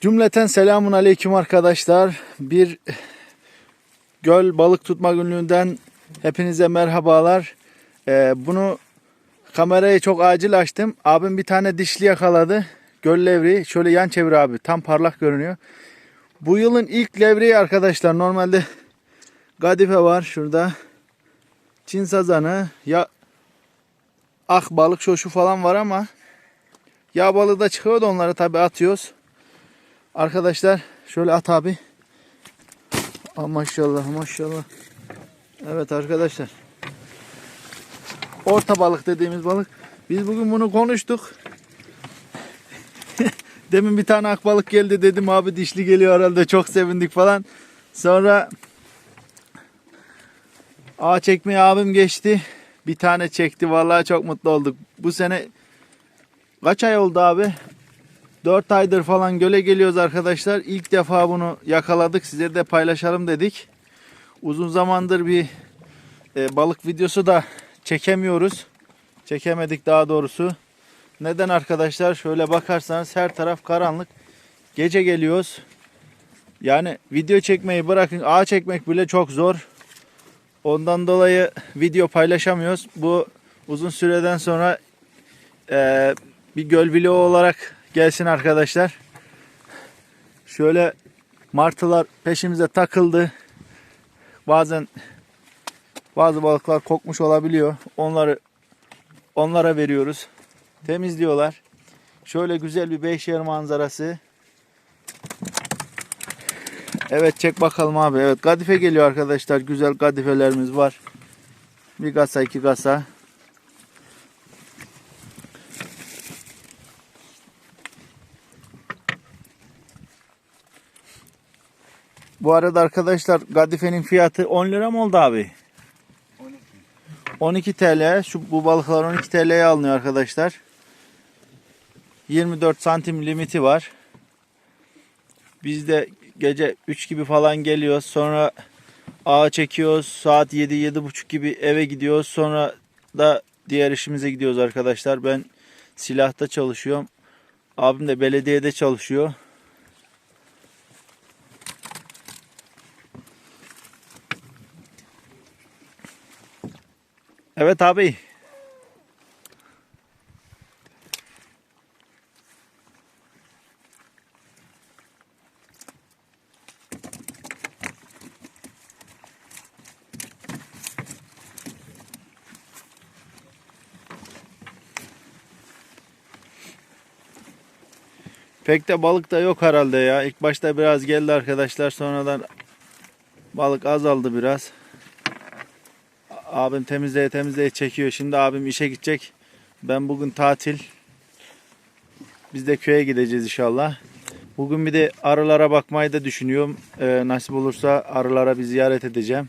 Cümleten selamun aleyküm arkadaşlar. Bir göl balık tutma günlüğünden hepinize merhabalar. Ee, bunu kamerayı çok acil açtım. Abim bir tane dişli yakaladı. Göl levreği. Şöyle yan çevir abi. Tam parlak görünüyor. Bu yılın ilk levreği arkadaşlar. Normalde gadife var şurada. Çin sazanı. Ya ak balık şoşu falan var ama yağ balığı da çıkıyor da onları tabi atıyoruz. Arkadaşlar şöyle at abi. Aa, maşallah maşallah. Evet arkadaşlar. Orta balık dediğimiz balık. Biz bugün bunu konuştuk. Demin bir tane akbalık geldi dedim abi dişli geliyor herhalde çok sevindik falan. Sonra ağ çekmeye abim geçti. Bir tane çekti vallahi çok mutlu olduk. Bu sene kaç ay oldu abi? 4 aydır falan göle geliyoruz arkadaşlar. İlk defa bunu yakaladık. Size de paylaşalım dedik. Uzun zamandır bir e, balık videosu da çekemiyoruz. Çekemedik daha doğrusu. Neden arkadaşlar? Şöyle bakarsanız her taraf karanlık. Gece geliyoruz. Yani video çekmeyi bırakın. Ağ çekmek bile çok zor. Ondan dolayı video paylaşamıyoruz. Bu uzun süreden sonra e, bir göl vlogu olarak gelsin arkadaşlar. Şöyle martılar peşimize takıldı. Bazen bazı balıklar kokmuş olabiliyor. Onları onlara veriyoruz. Temizliyorlar. Şöyle güzel bir Beyşehir manzarası. Evet çek bakalım abi. Evet kadife geliyor arkadaşlar. Güzel kadifelerimiz var. Bir kasa iki kasa. Bu arada arkadaşlar kadifenin fiyatı 10 lira mı oldu abi? 12 TL. Şu bu balıklar 12 TL'ye alınıyor arkadaşlar. 24 santim limiti var. Biz de gece 3 gibi falan geliyoruz. Sonra ağa çekiyoruz. Saat 7 7.30 gibi eve gidiyoruz. Sonra da diğer işimize gidiyoruz arkadaşlar. Ben silahta çalışıyorum. Abim de belediyede çalışıyor. Evet abi. Pek de balık da yok herhalde ya. İlk başta biraz geldi arkadaşlar. Sonradan balık azaldı biraz. Abim temizleye temizleye çekiyor. Şimdi abim işe gidecek. Ben bugün tatil. Biz de köye gideceğiz inşallah. Bugün bir de arılara bakmayı da düşünüyorum. Ee, nasip olursa arılara bir ziyaret edeceğim.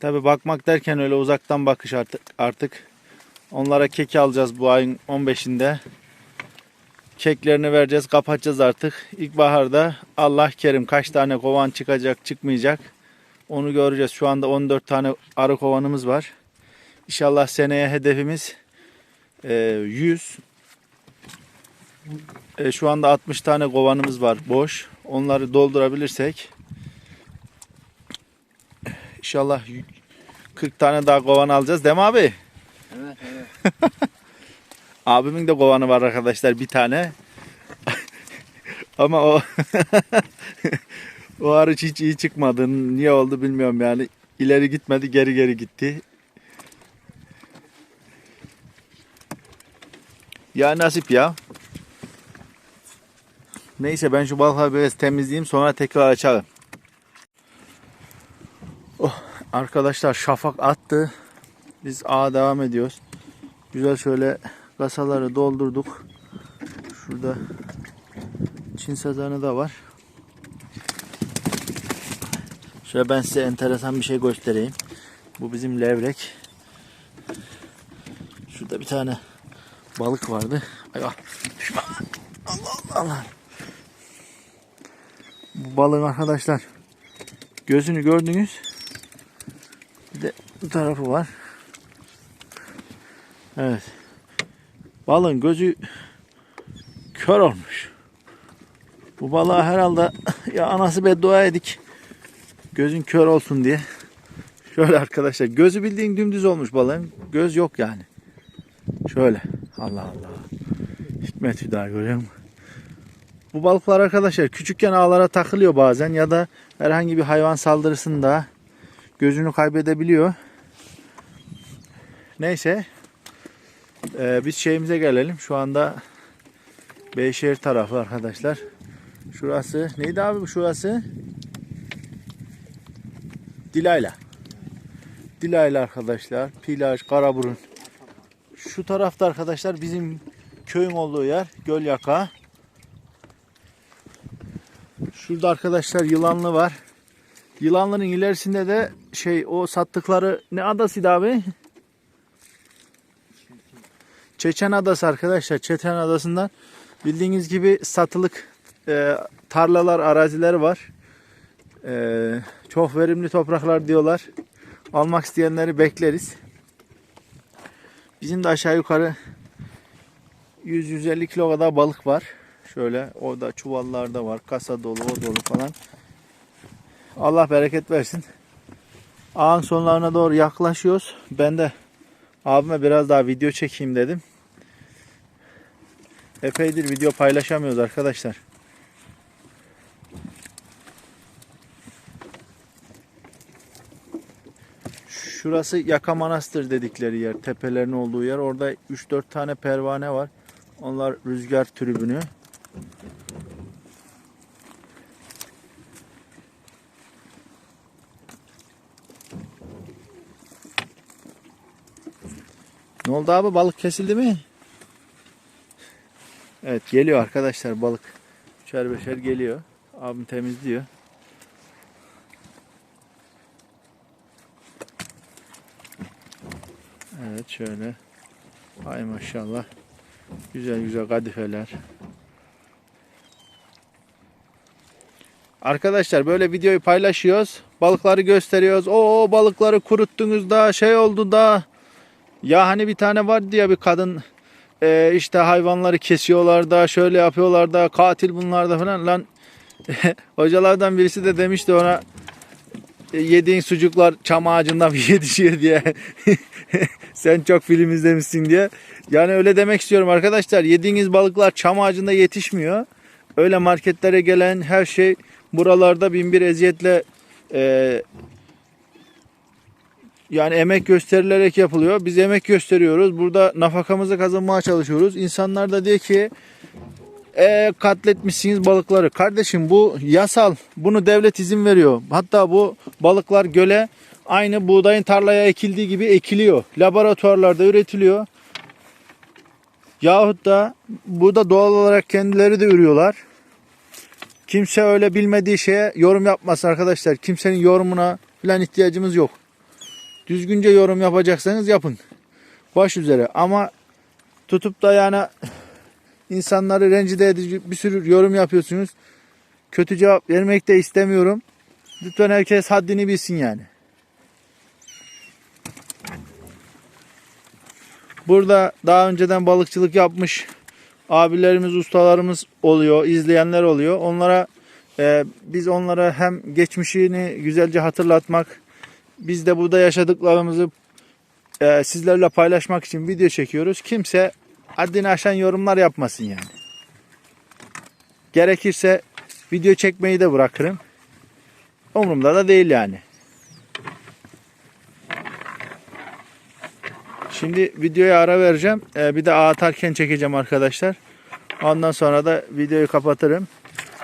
Tabi bakmak derken öyle uzaktan bakış artık. artık. Onlara kek alacağız bu ayın 15'inde. Keklerini vereceğiz, kapatacağız artık. İlkbaharda Allah kerim kaç tane kovan çıkacak, çıkmayacak. Onu göreceğiz. Şu anda 14 tane arı kovanımız var. İnşallah seneye hedefimiz e, 100. E, şu anda 60 tane kovanımız var boş. Onları doldurabilirsek İnşallah 40 tane daha kovan alacağız. Değil mi abi? Evet evet. Abimin de kovanı var arkadaşlar bir tane. Ama o o hariç hiç iyi çıkmadı. Niye oldu bilmiyorum yani. İleri gitmedi geri geri gitti. Ya nasip ya. Neyse ben şu balıkları biraz temizleyeyim sonra tekrar açalım. Oh, arkadaşlar şafak attı. Biz ağa devam ediyoruz. Güzel şöyle kasaları doldurduk. Şurada Çin sazanı da var. Şöyle ben size enteresan bir şey göstereyim. Bu bizim levrek. Şurada bir tane balık vardı. Ay ah. Allah Allah Allah. Bu balığın arkadaşlar gözünü gördünüz. Bir de bu tarafı var. Evet. Balığın gözü kör olmuş. Bu balığa herhalde ya anası beddua edik. Gözün kör olsun diye. Şöyle arkadaşlar gözü bildiğin dümdüz olmuş balığın. Göz yok yani. Şöyle. Allah Allah. Hikmet Hüda görüyor musun? Bu balıklar arkadaşlar küçükken ağlara takılıyor bazen ya da herhangi bir hayvan saldırısında gözünü kaybedebiliyor. Neyse. Ee, biz şeyimize gelelim. Şu anda Beyşehir tarafı arkadaşlar. Şurası neydi abi bu şurası? Dilayla. Dilayla arkadaşlar. Plaj, Karaburun. Şu tarafta arkadaşlar bizim köyün olduğu yer. Göl yaka. Şurada arkadaşlar yılanlı var. Yılanların ilerisinde de şey o sattıkları ne adasıydı abi? Çeçen Adası arkadaşlar. Çeçen Adası'ndan bildiğiniz gibi satılık e, tarlalar, araziler var. E, çok verimli topraklar diyorlar. Almak isteyenleri bekleriz. Bizim de aşağı yukarı 100-150 kilo kadar balık var. Şöyle orada çuvallarda var. Kasa dolu, o dolu falan. Allah bereket versin. Ağın sonlarına doğru yaklaşıyoruz. Ben de abime biraz daha video çekeyim dedim. Epeydir video paylaşamıyoruz arkadaşlar. Şurası Yaka Manastır dedikleri yer. Tepelerin olduğu yer. Orada 3-4 tane pervane var. Onlar rüzgar tribünü. Ne oldu abi? Balık kesildi mi? Evet geliyor arkadaşlar balık. Üçer beşer geliyor. Abim temizliyor. Şöyle. Ay maşallah. Güzel güzel kadifeler. Arkadaşlar böyle videoyu paylaşıyoruz. Balıkları gösteriyoruz. O balıkları kuruttunuz da şey oldu da. Ya hani bir tane vardı ya bir kadın e, işte hayvanları kesiyorlar da şöyle yapıyorlar da katil bunlar da falan lan hocalardan birisi de demişti ona "E, yediğin sucuklar çam ağacından yetişiyor diye sen çok film izlemişsin diye yani öyle demek istiyorum arkadaşlar yediğiniz balıklar çam ağacında yetişmiyor öyle marketlere gelen her şey buralarda bin bir eziyetle e, yani emek gösterilerek yapılıyor. Biz emek gösteriyoruz. Burada nafakamızı kazanmaya çalışıyoruz. İnsanlar da diyor ki e, katletmişsiniz balıkları. Kardeşim bu yasal. Bunu devlet izin veriyor. Hatta bu balıklar göle aynı buğdayın tarlaya ekildiği gibi ekiliyor. Laboratuvarlarda üretiliyor. Yahut da burada doğal olarak kendileri de ürüyorlar. Kimse öyle bilmediği şeye yorum yapmasın arkadaşlar. Kimsenin yorumuna falan ihtiyacımız yok. Düzgünce yorum yapacaksanız yapın. Baş üzere ama tutup da yani insanları rencide edici bir sürü yorum yapıyorsunuz. Kötü cevap vermek de istemiyorum. Lütfen herkes haddini bilsin yani. Burada daha önceden balıkçılık yapmış abilerimiz, ustalarımız oluyor, izleyenler oluyor. Onlara e, biz onlara hem geçmişini güzelce hatırlatmak, biz de burada yaşadıklarımızı e, sizlerle paylaşmak için video çekiyoruz. Kimse haddini aşan yorumlar yapmasın yani. Gerekirse video çekmeyi de bırakırım. Umurumda da değil yani. Şimdi videoya ara vereceğim. Ee, bir de atarken çekeceğim arkadaşlar. Ondan sonra da videoyu kapatırım.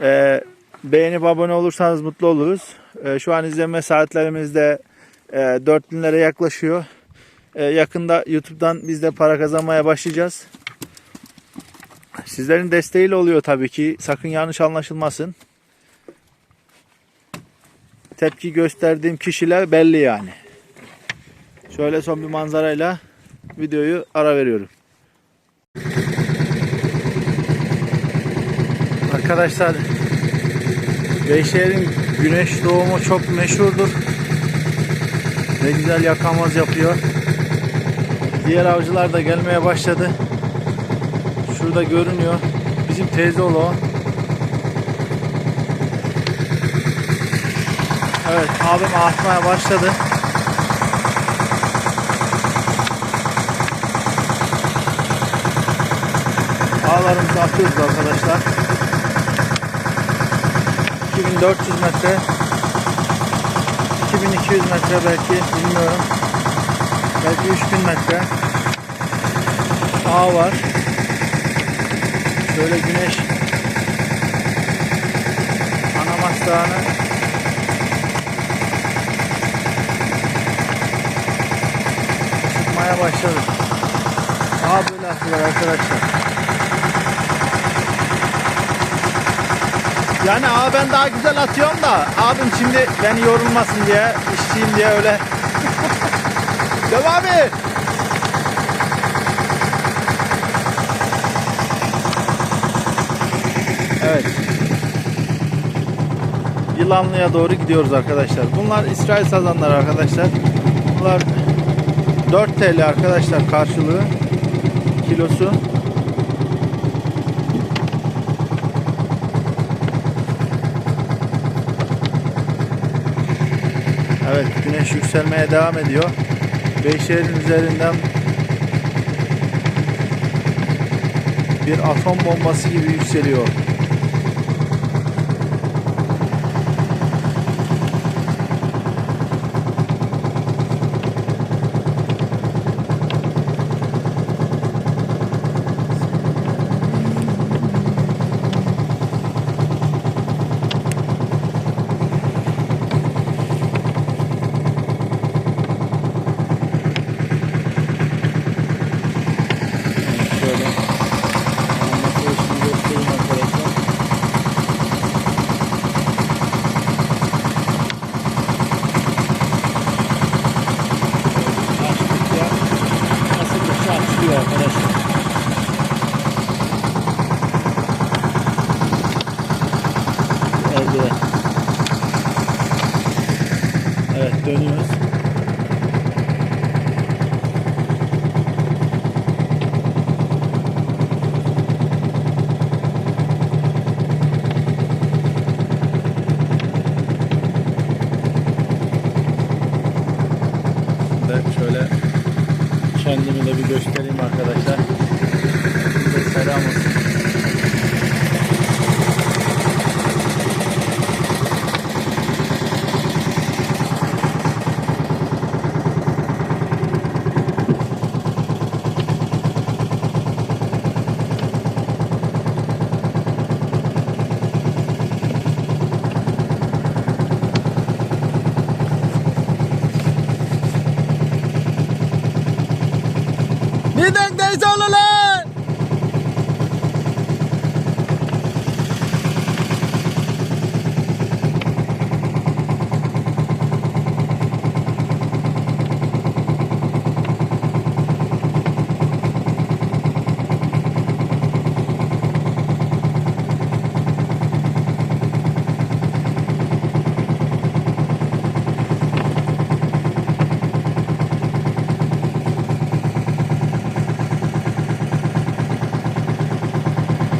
Ee, beğenip abone olursanız mutlu oluruz. Ee, şu an izleme saatlerimiz de e, 4000'lere yaklaşıyor. Ee, yakında YouTube'dan biz de para kazanmaya başlayacağız. Sizlerin desteğiyle oluyor tabii ki. Sakın yanlış anlaşılmasın. Tepki gösterdiğim kişiler belli yani. Şöyle son bir manzarayla videoyu ara veriyorum. Arkadaşlar Beyşehir'in güneş doğumu çok meşhurdur. Ne güzel yakamaz yapıyor. Diğer avcılar da gelmeye başladı. Şurada görünüyor. Bizim teyze oğlu. Evet abim atmaya başladı. Ağlarımızı atıyoruz arkadaşlar. 2400 metre 2200 metre belki bilmiyorum. Belki 3000 metre ağ var. Şöyle güneş Anamas Dağı'nı ısıtmaya başladı. Ağ böyle attılar arkadaşlar. Yani abi ben daha güzel atıyorum da abim şimdi beni yorulmasın diye işçiyim diye öyle Devam et. Evet. Yılanlı'ya doğru gidiyoruz arkadaşlar. Bunlar İsrail sazanları arkadaşlar. Bunlar 4 TL arkadaşlar karşılığı kilosu. Evet güneş yükselmeye devam ediyor. Beyşehir'in üzerinden bir atom bombası gibi yükseliyor. Şöyle anlatılışını göstereyim arkadaşlar. Açtıkça ısıttıkça açılıyor arkadaşlar. Eldiven. Evet dönüyoruz. Ben şöyle kendimi de bir göstereyim arkadaşlar. Selam olsun. Neden teyze lan?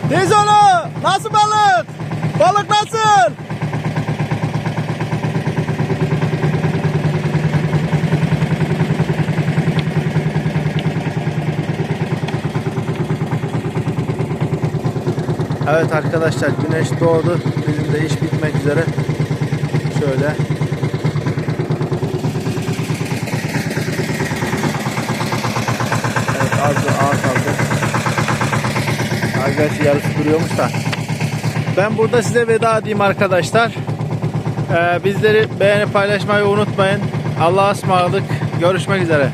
Teyze oğlu nasıl balık? Balık nasıl? Evet arkadaşlar güneş doğdu. Bizim de iş bitmek üzere. Şöyle. Evet az ağır kaldı. Gerçi yarısı duruyormuş da. Ben burada size veda edeyim arkadaşlar. Ee, bizleri beğenip paylaşmayı unutmayın. Allah'a ısmarladık. Görüşmek üzere.